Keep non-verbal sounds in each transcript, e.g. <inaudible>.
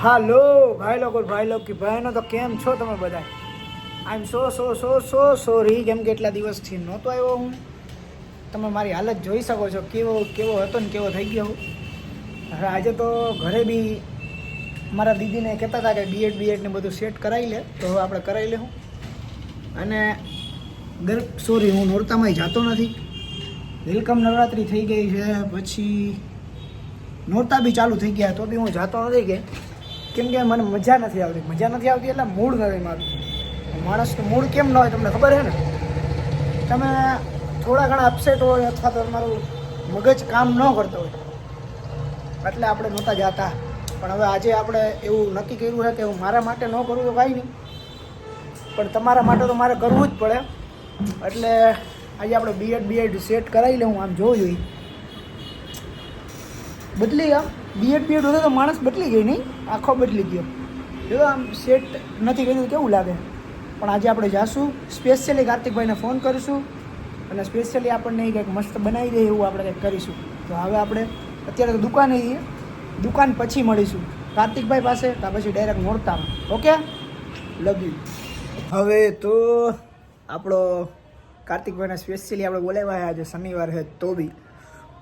હાલો ભાઈ લોકો ભાઈ લોકો ભાઈનો તો કેમ છો તમે બધા? આઈ એમ સો સો સો સો સોરી કેમ કે એટલા દિવસથી નહોતો આવ્યો હું. તમે મારી હાલત જોઈ શકો છો. કેવો કેવો હતો ને કેવો થઈ ગયો હવે આજે તો ઘરે બી મારા દીદીને કહેતા હતા કે બીએડ બીએડ ને બધું સેટ કરાવી લે. તો હવે આપણે કરાવી લેવું અને ગરબ સોરી હું નોરતામાં જતો નથી. વેલકમ નવરાત્રિ થઈ ગઈ છે. પછી નોરતા બી ચાલુ થઈ ગયા, તો બી હું જાતો નથી કે કેમ કે મને મજા નથી આવતી. મજા નથી આવતી એટલે મૂડ નથી મારું. માણસનું મૂડ કેમ ન હોય તમને ખબર છે ને? તમે થોડા ઘણા અપસેટ હોય અથવા તો તમારું મગજ કામ ન કરતો હોય. એટલે આપણે નહોતા જતા. પણ હવે આજે આપણે એવું નક્કી કર્યું છે કે હું મારા માટે ન કરું તો કાંઈ નહીં. પણ તમારા માટે તો મારે કરવું જ પડે. એટલે આજે આપણે બીએડ બીએડ સેટ કરાવી લઉં. આમ જોવું જોઈએ બદલી ગયા બીએડ બીએડ હતો તો માણસ બદલી ગઈ નહીં, આખો બદલી ગયો. જો આમ સેટ નથી કર્યું કેવું લાગે? પણ આજે આપણે જાશું. સ્પેશિયલી કાર્તિકભાઈને ફોન કરીશું અને સ્પેશિયલી આપણને કંઈક મસ્ત બનાવી દે એવું આપણે કંઈક કરીશું. તો હવે આપણે અત્યારે તો દુકાને જઈએ દુકાન પછી મળીશું. કાર્તિકભાઈ પાસે કાં પછી ડાયરેક્ટ નોરતામાં ઓકે લવ યુ હવે તો આપણો કાર્તિકભાઈને સ્પેશિયલી આપણે બોલાવ્યા આજે શનિવાર છે તો બી.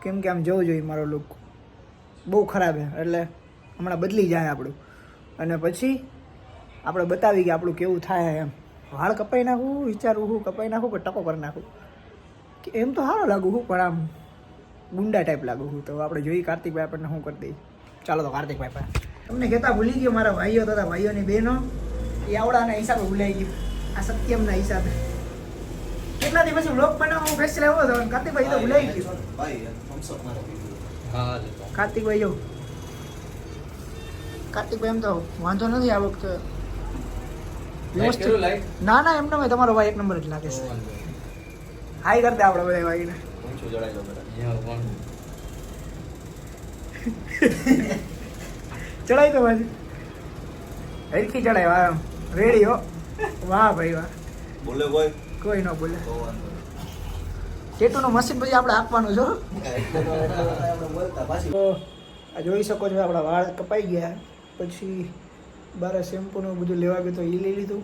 કેમ કે આમ જવું જોઈએ મારો લુક બહુ ખરાબ છે. એટલે હમણાં બદલી જાય આપણું. અને પછી આપણે બતાવી કે આપણું કેવું થાય એમ. વાળ કપાઈ નાખું વિચારવું હું કપાઈ નાખું કે ટકો કરી નાખું. કે એમ તો સારો લાગુ હું પણ આમ ગુંડા ટાઈપ લાગુ હું. તો આપણે જોઈએ કાર્તિકભાઈ આપણને શું કરી દઈએ ચાલો તો કાર્તિકભાઈ પાસે. તમને કહેતા ભૂલી ગયો મારા ભાઈઓ તથા ભાઈઓની બહેનો. એ આવડાના હિસાબે ભૂલાઈ ગયું. આ સત્યમના હિસાબે. કેટલા દિવસ બ્લોગ બનાવવા હું ફેસ્ટિવલ આવ્યો હતો અને કાર્તિકભાઈ તો ભૂલાઈ ગયું. કાર્તિકભાઈ જો. કાર્તિકભાઈ એમ તો વાંધો નથી આ વખતે. વ્યવસ્થિત. ના ના એમને મેં તમારો ભાઈ એક નંબર જ લાગે છે. હાઈ કરતા આપણે બધા ભાઈને. ચડાઈ તો <laughs> ભાઈ. હરખી ચડાય વાહ. રેડી હો? વાહ ભાઈ વાહ. બોલે કોઈ? કોઈ ન બોલે. ટેટુનું મશીન પછી આપણે આપવાનું છો આ જોઈ શકો છો આપણા વાળ કપાઈ ગયા. પછી બારે શેમ્પૂનું બધું લેવા ગયું તો એ લઈ લીધું.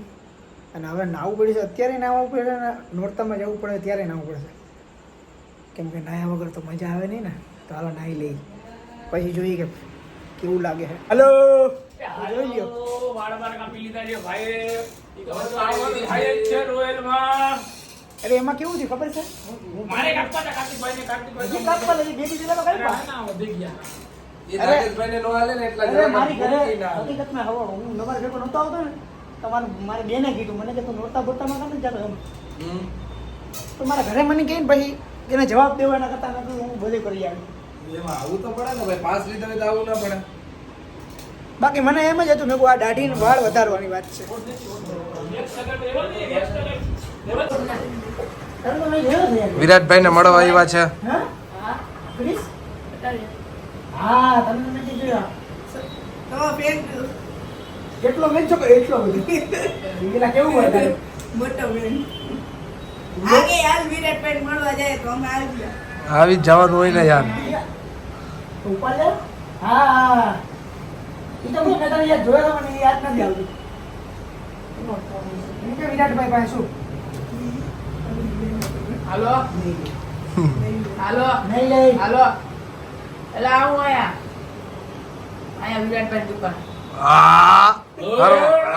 અને હવે નાહવું પડશે અત્યારે નાહવું પડે ને નોરતામાં જવું પડે ત્યારે નાહવું પડશે કેમ કે નાહ્યા વગર તો મજા આવે નહીં ને. તો હાલો નાહી લઈ. પછી જોઈએ કે કેવું લાગે છે. હલો! જોઈ લ્યો. અરે એમાં કેવું છે ખબર છે? હજી કાપવા લગી બે બીજી લોકો કાપ્યા એ નાગેશભાઈને નો હાલે ને એટલા અરે મારી ઘરે ભૂખી ના આવે. હકીકતમાં હવે હું નવા ભેગો નહોતો આવતો ને તો મારું મારી બેને કીધું મને કે તું નોરતા બોરતામાં કામ જાતો હમ. તો મારા ઘરે મને કહે ને પછી એને જવાબ દેવા એના કરતાં હું બધે કરી આવી એમાં આવું તો પડે ને ભાઈ પાંચ લીધા તો આવું ના પડે. બાકી મને એમ જ હતું મેં કહું આ દાઢીને વાળ વધારવાની વાત છે. જોયો યાર. વિરાટભાઈને મળવા આવ્યા છે. કેટલો તારે? આવી જ જવાનું હોય ને યાર. ઉપર હા હા. ઈ તો મેં તને યાદ જોયો તો મને યાદ નથી આવતું. કે વિરાટભાઈ પાસે શું? હાલો? હાલો? નહીં લઈ. હાલો? એટલે આવું આયા આયા વિરાટભાઈ દુકાન. આ!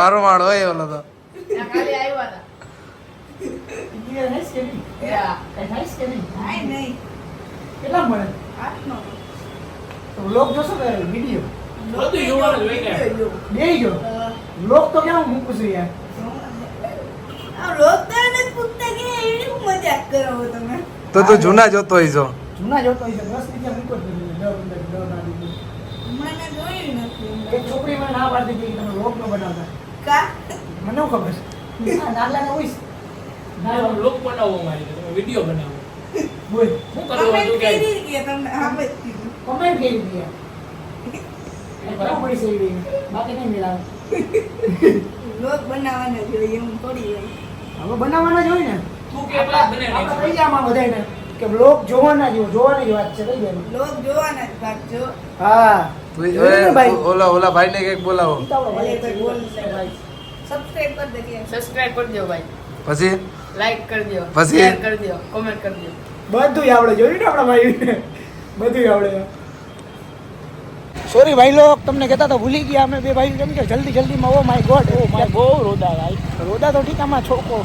અરમાળ હોય ઓલો તો. ત્યાં ખાલી આવ્યા હતા. ઈ હૈસ કે નહીં યા. કઈ કે નહીં આય નહીં. કેટલા મળે. તો લોક જોશો કે વીડિયો. બે ગયો લોક તો કેવું મૂકું છું યાર? તો તો જૂના જોતો હોય છો. જૂના જોતો હોય છે દસ રૂપિયા મૂકો ના. એક છોકરી મને ના પાડતી હતી તમે લોક નો બનાવતા. મને ખબર? છે હા, નાગલાને હોઈશ છે. લોક બનાવો મારી તમે વીડિયો બનાવો. બોલ. શું કરવા હતું કે કમેન્ટ કરી દીયા <laughs> બરાબર પડી એવી. બાકી નહીં મેળાવે. <laughs> હવે બનાવવાના જ હોય ને. તું કે પેલા બને આપણે દે આમાં બધાયને? કે બ્લોગ જોવાના જ જોવાની વાત છે કહી જાય લોક જોવાના જ વાત જો હા? ઓલા ઓલા ભાઈને કંઈક બોલાવો. સબસ્ક્રાઇબ કરી દેજે. સબસ્ક્રાઇબ કરી દો ભાઈ. પછી? લાઈક કરી દો પછી? શેર કરી દો કોમેન્ટ કરી દો બધું આવડે. જોયું ને આપણા ભાઈ? બધું આવડે. સોરી ભાઈ લોક તમને કહેતા તો ભૂલી ગયા અમે બે ભાઈ કેમ કે જલ્દી જલ્દીમાં oh my god oh my બહુ રોદા ભાઈ. રોદા તો ઠીક આમાં છોકો.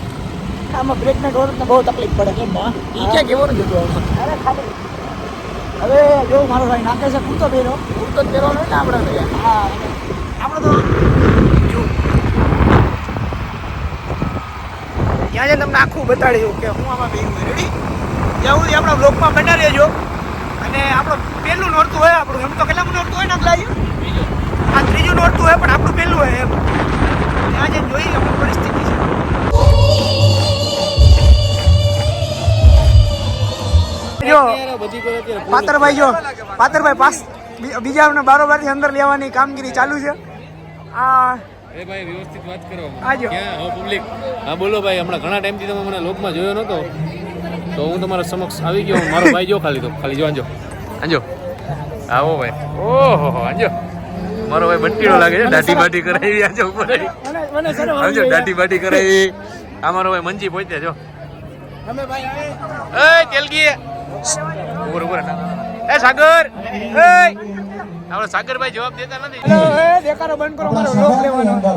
આમાં બ્રેક ને ડોર બહુ તકલીફ પડે. ઈ કે કેવો ને જતો અરે ખાલી. હવે જો મારો ભાઈ નાખે છે કૂતો પહેરો કૂતો જ પહેરવાનો ને આપણે હા આપણે તો ત્યાં જઈને તમને આખું બતાડ્યું કે હું આમાં બેહું રેડી ત્યાં સુધી આપણા બ્લોગમાં બના રહેજો. અને આપણું પહેલું નોરતું હોય આપણું. એમ તો કેટલામું નોરતું હોય ને આપણા આ ત્રીજું નોરતું હોય પણ આપણું પહેલું હોય એમ. જઈને જોઈ આપણી પરિસ્થિતિ છે. જો પાતરભાઈ જો પાતરભાઈ પાસ બીજા બારોબારથી અંદર લેવાની કામગીરી ચાલુ છે. આ અરે ભાઈ વ્યવસ્થિત વાત કરો. આજો. ક્યાં? પબ્લિક હા બોલો ભાઈ હમણાં ઘણા ટાઈમથી તમે મને લોકમાં જોયો નહોતો. તો હું તમારા સમક્ષ આવી ગયો મારો ભાઈ જો ખાલી તો ખાલી જો આંજો. આંજો. આવો ભાઈ. ઓહો આંજો. મારો ભાઈ બંટીડો લાગે છે દાઢી બાટી કરાવી આજો ઉપર. આંજો દાઢી બાટી કરાવી. આ મારો ભાઈ મંજી પહોંચ્યા જો. અમે ભાઈ હવે એ તેલગી ઉપર ઉપર. એ સાગર. એ. આપણે સાગરભાઈ જવાબ દેતા નથી. હેલો એ દેખાડો બંધ કરો મારો લોક લેવાનો.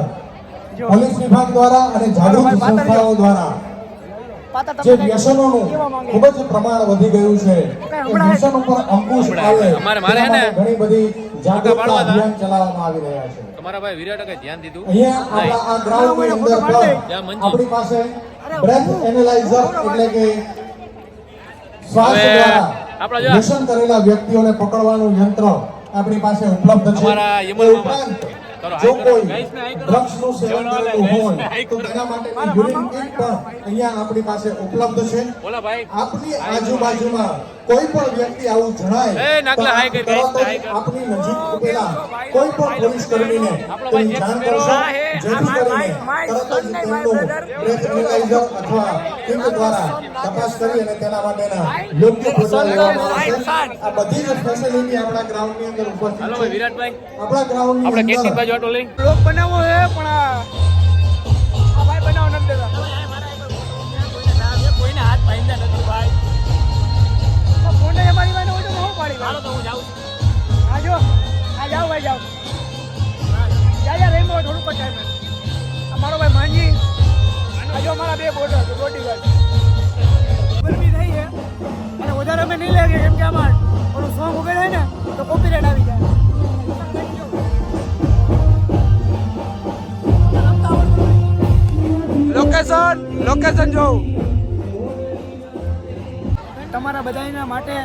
પોલીસ વિભાગ દ્વારા અને જાગૃત સંસ્થાઓ દ્વારા જે વ્યસનોનું ખૂબ જ પ્રમાણ વધી ગયું છે. એ વ્યસન ઉપર અંકુશ આવે ઘણી બધી જાગૃતતા અભિયાન ચલાવવામાં આવી રહ્યા છે. તમારા ભાઈ વિરાટ ધ્યાન દીધું? અહીંયા આપણા આ ગ્રાઉન્ડની અંદર પણ આપણી પાસે બ્રેથ એનાલાઇઝર એટલે કે શ્વાસ દ્વારા આપણા વ્યસન કરેલા વ્યક્તિઓને પકડવાનું યંત્ર આપણી પાસે ઉપલબ્ધ છે. ઉપરાંત જો કોઈ ડ્રગ્સનું સેવન કરેલું હોય તો તેના માટેની યુરિન કીટ પણ અહીંયા આપણી પાસે ઉપલબ્ધ છે. આપની આજુબાજુમાં કોઈ પણ વ્યક્તિ આવું જણાય એ, તો તરત જ આપની નજીક ઉભેલા કોઈ પણ પોલીસ કર્મીને તેની જાણ કરશો. જેથી કરીને તરત જ તેમનું બ્રેથ અથવા કિટ દ્વારા તપાસ કરી અને તેના માટેના યોગ્ય પગલાં લેવામાં આવશે. આ બધી જ ફેસિલિટી આપણા ગ્રાઉન્ડની અંદર ઉપસ્થિત છે. આપણા ગ્રાઉન્ડની અંદર બાજુ આટો લઈ બ્લોગ બનાવવો છે પણ આ આ ભાઈ બનાવો નથી દેતા. કોઈને હાથ બાંધ્યા નથી ભાઈ. તો ફોને અમારી વાને હોય હું પાડી હાલો તો હું જાઉં આ જો. આ જાઓ ભાઈ જાઓ. જા જા રેમો થોડુંક થોડું ટાઈમ આ મારો ભાઈ માંજી આ જો મારા બે બોટર છે બોડી ગાર્ડ ગરમી થઈ છે અને વધારે અમે નહીં લાગે કેમ કે આમાં થોડું સોંગ વગેરે ને તો કોપીરાઇટ આવી જાય. લોકેશન જોઉં. તમારા બધાના માટે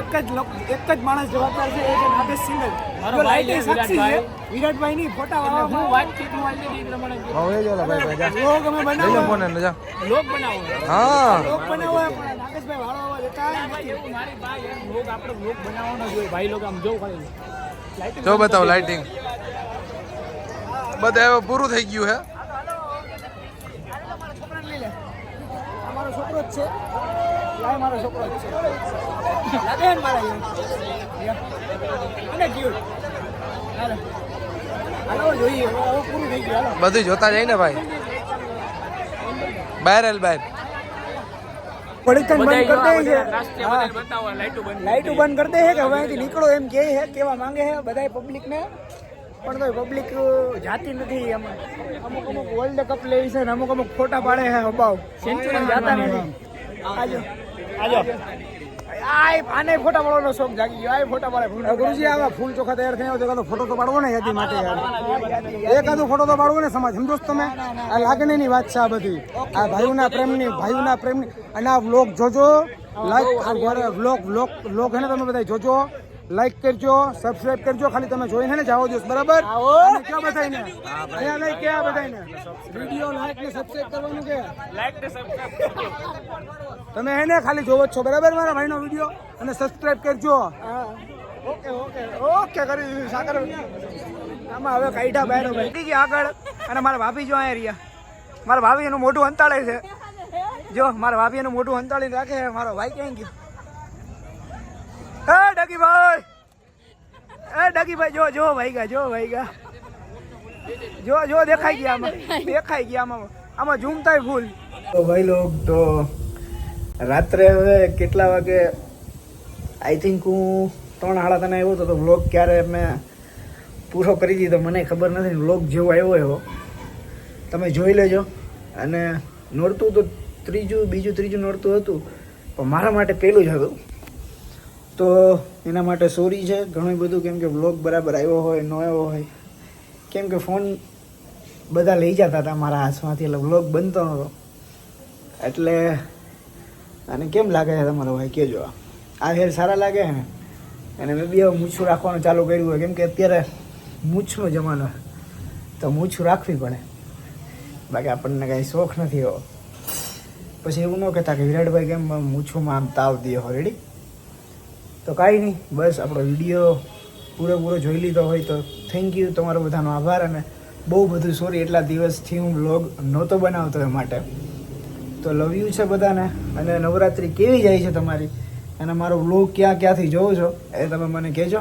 એક જ એક જ માણસ જવાબદાર છે એ છે નાગેશ સિંગલ. મારો ભાઈ છે, સાક્ષી છે વિરાટભાઈ. ની ફોટા હું વાત વાતચીત હું આજે દી પ્રમાણે હવે જો લા ભાઈ ભાઈ જા. લોક અમે બનાવો. લોક બનાવો જા. લોક બનાવો. હા. લોગ બનાવો નાગેશભાઈ વાળવા દેતા ભાઈ એવું મારી ભાઈ એમ લોક આપણે લોક બનાવવાનો જોઈએ ભાઈ લોક આમ જોઉં ખાલી જો બતાવો લાઇટિંગ બધા પૂરું થઈ ગયું હે મારા છોકરાને લઈ લે આ મારો છોકરો જ છે. લાય મારો છોકરો જ છે. લાગે ને મારા અને ક્યુટ હાલો. જોઈએ. પૂરું થઈ ગયું. બધું જોતા જાય ને ભાઈ. બહાર હાલ બહાર પડીકન બંધ કરી દે છે. લાઈટો બંધ લાઈટો બંધ કરી દે છે કે હવે અહીંથી નીકળો એમ કે છે કેવા માંગે છે બધાય પબ્લિકને પણ તો પબ્લિક જાતી નથી એમાં. અમુક અમુક વર્લ્ડ કપ લે છે ને અમુક અમુક ફોટા પાડે છે અબાવ સેન્ચુરી જાતા નથી. આજો. આજો. આય આને ફોટા પાડવાનો શોખ જાગી ગયો. આય ફોટા પાડે ગુરુજી આવા ફૂલ ચોખા તૈયાર થયા તો એકાદો ફોટો તો પાડવો ને યાદી માટે યાર. એકાદો ફોટો તો પાડવો ને સમાજ. સમજો તમે? આ લાગણીની વાત છે આ બધી. આ ભાઈઓના પ્રેમની ભાઈઓના પ્રેમની. અને આ વ્લોગ જોજો. લાઈક વ્લોગ વ્લોગ વ્લોગ હે ને તમે બધા જોજો. લાઈક કરજો સબસ્ક્રાઇબ કરજો. ખાલી તમે જોઈને ને જાઓ દિવસ બરાબર? કયો બધાને અહીંયા લઈ કે બધાને વીડિયો લાઈક ને સબસ્ક્રાઇબ કરવાનું કે? લાઈક ને સબસ્ક્રાઇબ તમે એને ખાલી જોવો છો બરાબર? મારા ભાઈનો વીડિયો અને સબસ્ક્રાઇબ કરજો. ઓકે ઓકે ઓકે કરી દીધું સાકર. આમાં હવે કાઢ્યા બહાર ભાઈ ગયા આગળ. અને મારા ભાભી જો અહીંયા રહ્યા. મારા ભાભી એનું મોટું અંતાળે છે. જો મારા ભાભી એનું મોટું અંતાળી રાખે. મારો ભાઈ ક્યાં ગયો? હે ડગી ભાઈ. એ ડગીભાઈ જો જો ભાઈગા જો ભાઈગા જો જો, દેખાઈ ગયા આમાં. દેખાઈ ગયા આમાં. આમાં ઝૂમતાય ફૂલ. તો ભાઈ લોક તો રાત્રે હવે કેટલા વાગે? આઈ થિંક હું ત્રણ હાડા તને આવ્યો હતો, તો વ્લોગ ક્યારે મેં પૂરો કરી દીધો, મને ખબર નથી વ્લોગ જેવો આવ્યો એવો. તમે જોઈ લેજો. અને નોરતું તો ત્રીજું, બીજું, ત્રીજું નોરતું હતું, પણ મારા માટે પહેલું જ હતું. તો એના માટે સોરી છે. ઘણું બધું કેમ કે વ્લોગ બરાબર આવ્યો હોય, ન આવ્યો હોય. કેમ કે ફોન બધા લઈ જતા હતા મારા હાથમાંથી, એટલે વ્લોગ બનતો નહોતો એટલે અને કેમ લાગે છે તમારો ભાઈ? કહેજો. આ. હેર સારા લાગે છે ને? અને મેં બી હવે મૂછું રાખવાનું ચાલુ કર્યું હોય. કેમ કે અત્યારે મૂછનો જમાનો તો મૂછું રાખવી પડે. બાકી આપણને કાંઈ શોખ નથી એવો. પછી એવું ન કહેતા કે વિરાટભાઈ કેમ મૂછુંમાં આમ તાવ દે હો રેડી તો કાંઈ નહીં, બસ આપણો વીડિયો પૂરેપૂરો જોઈ લીધો હોય તો થેન્ક યુ તમારો બધાનો આભાર અને બહુ બધું સોરી એટલા દિવસથી હું બ્લોગ નહોતો બનાવતો એ માટે. તો લવ યુ છે બધાને અને નવરાત્રિ કેવી જાય છે તમારી? અને મારો બ્લોગ ક્યાં ક્યાંથી જોવો છો એ તમે મને કહેજો.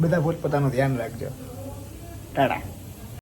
બધા પોતપોતાનું ધ્યાન રાખજો. ટાટા.